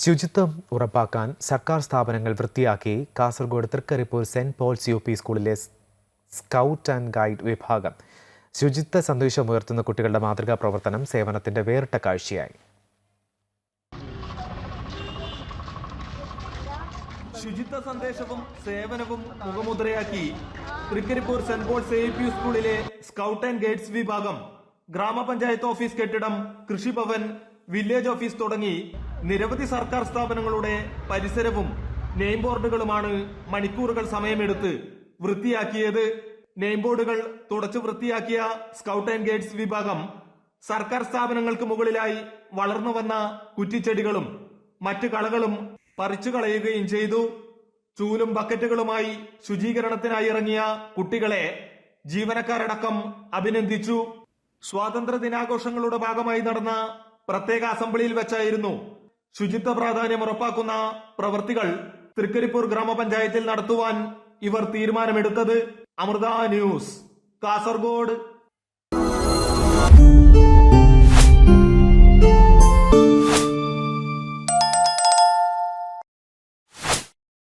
ശുചിത്വം ഉറപ്പാക്കാൻ സർക്കാർ സ്ഥാപനങ്ങൾ വൃത്തിയാക്കി Kasaragod Trikaripur Saint Paul's U P സ്കൂളിലെ സ്കൗട്ട് ആൻഡ് ഗൈഡ് വിഭാഗം. ശുചിത്വ സന്ദേശമുയർത്തുന്ന കുട്ടികളുടെ മാതൃകാ പ്രവർത്തനം സേവനത്തിന്റെ വേറിട്ട കാഴ്ചയായി. ശുചിത്വ സന്ദേശവും സേവനവും മുഖമുദ്രയാക്കി Trikaripur Saint Paul's A P സ്കൂളിലെ സ്കൗട്ട് ആൻഡ് ഗൈഡ്സ് വിഭാഗം ഗ്രാമപഞ്ചായത്ത് ഓഫീസ് കെട്ടിടം കൃഷിഭവൻ വില്ലേജ് ഓഫീസ് തുടങ്ങി നിരവധി സർക്കാർ സ്ഥാപനങ്ങളുടെ പരിസരവും നെയിം ബോർഡുകളുമാണ് മണിക്കൂറുകൾ സമയമെടുത്ത് വൃത്തിയാക്കിയത്. നെയിം ബോർഡുകൾ തുടച്ചു വൃത്തിയാക്കിയ സ്കൗട്ട് ആൻഡ് ഗൈഡ്സ് വിഭാഗം സർക്കാർ സ്ഥാപനങ്ങൾക്ക് മുകളിലായി വളർന്നു വന്ന കുറ്റിച്ചെടികളും മറ്റു കളകളും പറിച്ചു കളയുകയും ചെയ്തു. ചൂലും ബക്കറ്റുകളുമായി ശുചീകരണത്തിനായി ഇറങ്ങിയ കുട്ടികളെ ജീവനക്കാരടക്കം അഭിനന്ദിച്ചു. സ്വാതന്ത്ര്യ ദിനാഘോഷങ്ങളുടെ ഭാഗമായി നടന്ന പ്രത്യേക അസംബ്ലിയിൽ വെച്ചായിരുന്നു ശുചിത്വ പ്രാധാന്യം ഉറപ്പാക്കുന്ന പ്രവൃത്തികൾ തൃക്കരിപ്പൂർ ഗ്രാമപഞ്ചായത്തിൽ നടത്തുവാൻ ഇവർ തീരുമാനമെടുത്തത് അമൃത ന്യൂസ് കാസർഗോഡ്.